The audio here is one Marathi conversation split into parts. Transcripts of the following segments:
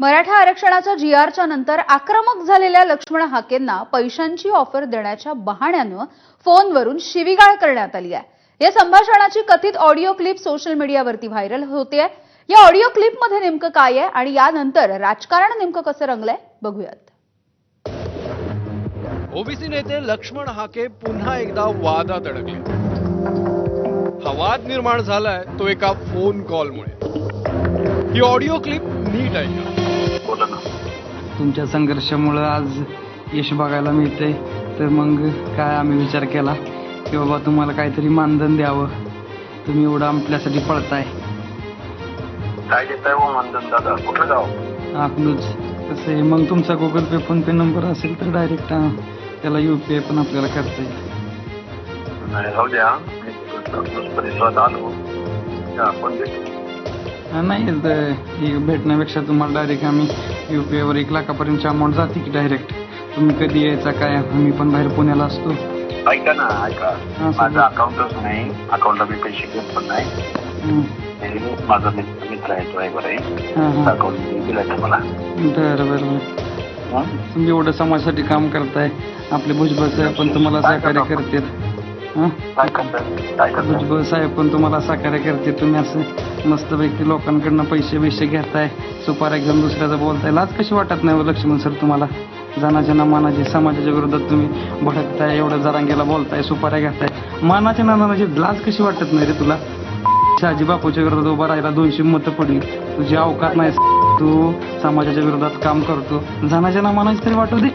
मराठा आरक्षणाच्या जी आरच्या नंतर आक्रमक झालेल्या लक्ष्मण हाकेंना पैशांची ऑफर देण्याच्या बहाण्यानं फोनवरून शिवीगाळ करण्यात आली आहे. या संभाषणाची कथित ऑडिओ क्लिप सोशल मीडियावरती व्हायरल होतेय. या ऑडिओ क्लिपमध्ये नेमकं काय आहे आणि यानंतर राजकारण नेमकं कसं रंगलंय बघूयात. ओबीसी नेते लक्ष्मण हाके पुन्हा एकदा वादात अडकले. हा वाद निर्माण झालाय तो एका फोन कॉलमुळे ही ऑडिओ क्लिप नीट बोला ना. तुमच्या संघर्षामुळं आज यश बघायला मिळतंय. तर मग काय आम्ही विचार केला की बाबा तुम्हाला काहीतरी मानधन द्यावं. तुम्ही एवढं आपल्यासाठी पळताय. काय देताय हो मानधन दादा? कुठलं गाव आपलंच. कसं आहे. मग तुमचा Google Pay PhonePe number असेल तर डायरेक्ट त्याला यू पी आय पण आपल्याला करता येईल. नाही राहू द्या. आपण हा, नाही तर भेटण्यापेक्षा तुम्हाला डायरेक्ट आम्ही यू पी आयवर एक लाखापर्यंतची अमाऊंट जाते की डायरेक्ट तुम्ही कधी यायचा काय? आम्ही पण बाहेर पुण्याला असतो. ऐका ना ऐका. माझं अकाउंटच नाही. अकाउंटला मी पैसे घेत पण नाही. माझा मित्र मित्र आहे ड्रायव्हर आहे अकाउंट दिलं मला बरं बरं हं? तुम्ही एवढं समाजासाठी काम करताय. आपले भुजबळ साहेब पण तुम्हाला सहकार्य करतात. हां? भुजबळ साहेब पण तुम्हाला सहकार्य करते. तुम्ही असं मस्तपैकी लोकांकडनं पैसे बिशे घेताय सुपाऱ्या घेऊन दुसऱ्याचं बोलताय. लाज कशी वाटत नाही हो लक्ष्मण सर तुम्हाला? जानाच्या ना मानाची समाजाच्या विरोधात तुम्ही भडकताय एवढं जरांगेला बोलताय सुपाऱ्या घेताय. मानाच्या ना मानाची लाज कशी वाटत नाही रे तुला? शहाजी बापूच्या विरोधात उभा राहिला दोनशे मतं पडली. तुझी अवकात नाही तू समाजाच्या विरोधात काम करतो. जानाच्या ना मानाची तरी वाटू दे.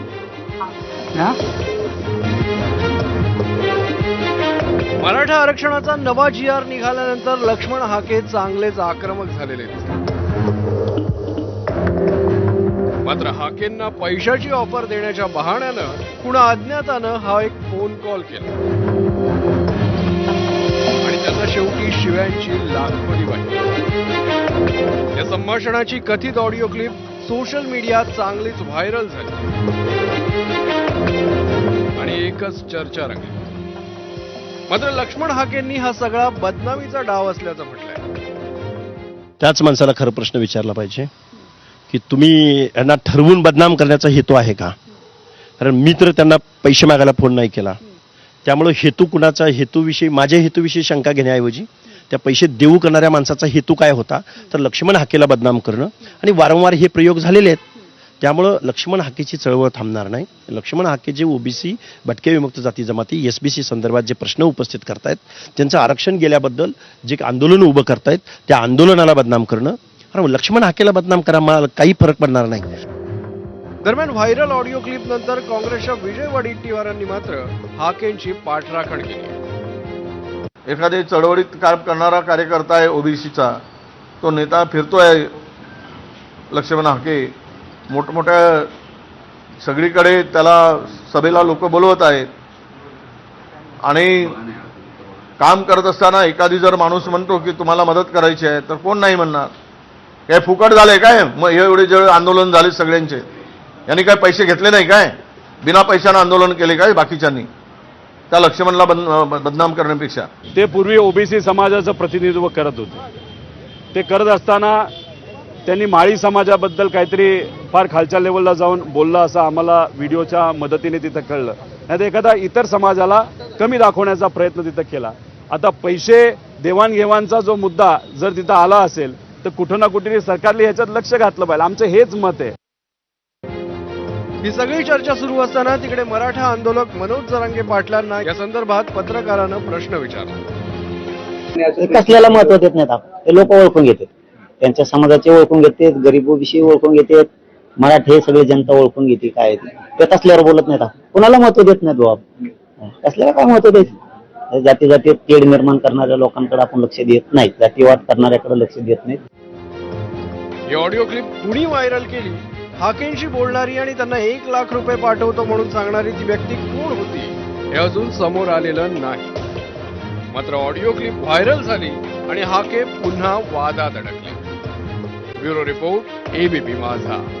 हा? मराठा आरक्षणाचा नवा जी आर निघाल्यानंतर लक्ष्मण हाके चांगलेच आक्रमक झालेले दिसतात. मात्र हाकेंना पैशाची ऑफर देण्याच्या बहाण्यानं कुणा अज्ञातानं हा एक फोन कॉल केला. आणि त्याचा शेवटी शिव्यांची लागवडी वाटली. या संभाषणाची कथित ऑडिओ क्लिप सोशल मीडियात चांगलीच व्हायरल झाली. आणि एकच चर्चा रंगली. मात्र लक्ष्मण हाकेंनी हा सगळा बदनामीचा डाव असल्याचं म्हटलंय. त्याच माणसाला खरं प्रश्न विचारला पाहिजे की तुम्ही यांना ठरवून बदनाम करण्याचा हेतू आहे का? कारण मी तर त्यांना पैसे मागायला फोन नाही केला. त्यामुळं हेतू कुणाचा हेतूविषयी माझ्या हेतूविषयी शंका घेण्याऐवजी त्या पैसे देऊ करणाऱ्या माणसाचा हेतू काय होता? तर लक्ष्मण हाकेला बदनाम करणं आणि वारंवार हे प्रयोग झालेले आहेत. त्यामुळं लक्ष्मण हाकेची चळवळ थांबणार नाही. लक्ष्मण हाके जे ओबीसी भटके विमुक्त जाती जमाती एस बी सी संदर्भात जे प्रश्न उपस्थित करतायत त्यांचं आरक्षण गेल्याबद्दल जे आंदोलन उभं करतायत त्या आंदोलनाला बदनाम करणं. आणि लक्ष्मण हाकेला बदनाम करा मला काही फरक पडणार नाही. दरम्यान व्हायरल ऑडिओ क्लिप नंतर काँग्रेसच्या विजय वडेट्टीवारांनी मात्र हाकेंची पाठराखण केली. एखादी चळवळीत काम करणारा कार्यकर्ता आहे ओबीसीचा तो नेता फिरतोय. लक्ष्मण हाके मोठमोठ्या सगळीकडे त्याला सभेला लोक बोलवत आहेत. आणि काम करत असताना एखादी जर माणूस म्हणतो की तुम्हाला मदत करायची आहे तर कोण नाही म्हणणार? काय फुकट झाले काय? मग हे एवढे जे आंदोलन झाले सगळ्यांचे. यांनी काय पैसे घेतले नाही काय? बिना पैशानं आंदोलन केले काय बाकीच्यांनी? त्या लक्ष्मणला बन बदनाम करण्यापेक्षा. ते पूर्वी ओबीसी समाजाचं प्रतिनिधित्व करत होते. ते करत असताना त्यांनी माळी समाजाबद्दल काहीतरी फार खालच्या लेवलला जाऊन बोललं असं आम्हाला व्हिडिओच्या मदतीने तिथं कळलं. नाही एखादा इतर समाजाला कमी दाखवण्याचा प्रयत्न तिथं केला. आता पैसे देवाणघेवाणचा जो मुद्दा जर तिथं आला असेल तर कुठं ना कुठे सरकारने ह्याच्यात लक्ष घातलं पाहिजे. आमचं हेच मत आहे. ही सगळी चर्चा सुरू असताना तिकडे मराठा आंदोलक मनोज जरांगे पाटलांना या संदर्भात पत्रकारानं प्रश्न विचारला. कसल्याला महत्त्व देत नाहीत लोक ओळखून घेतात. त्यांच्या समाजाचे ओळखून घेतात गरीबोविषयी ओळखून घेतात मराठी हे सगळे जनता ओळखून घेते काय ते. तसल्यावर बोलत नाहीत कुणाला महत्त्व देत नाहीत बाबा कसल्याला काय महत्त्व द्यायचं जाती जाती तेढ निर्माण करणाऱ्या लोकांकडे आपण लक्ष देत नाही जातीवाद करणाऱ्याकडे लक्ष देत नाही ही ऑडिओ क्लिप कुणी व्हायरल केली? हाकेंशी बोलणारी आणि त्यांना एक लाख रुपये पाठवतो म्हणून सांगणारी ती व्यक्ती कोण होती? हे अजून समोर आलेलं नाही. मात्र ऑडिओ क्लिप व्हायरल झाली आणि हाके पुन्हा वादात अडकले. Bureau Report, ABP Maza.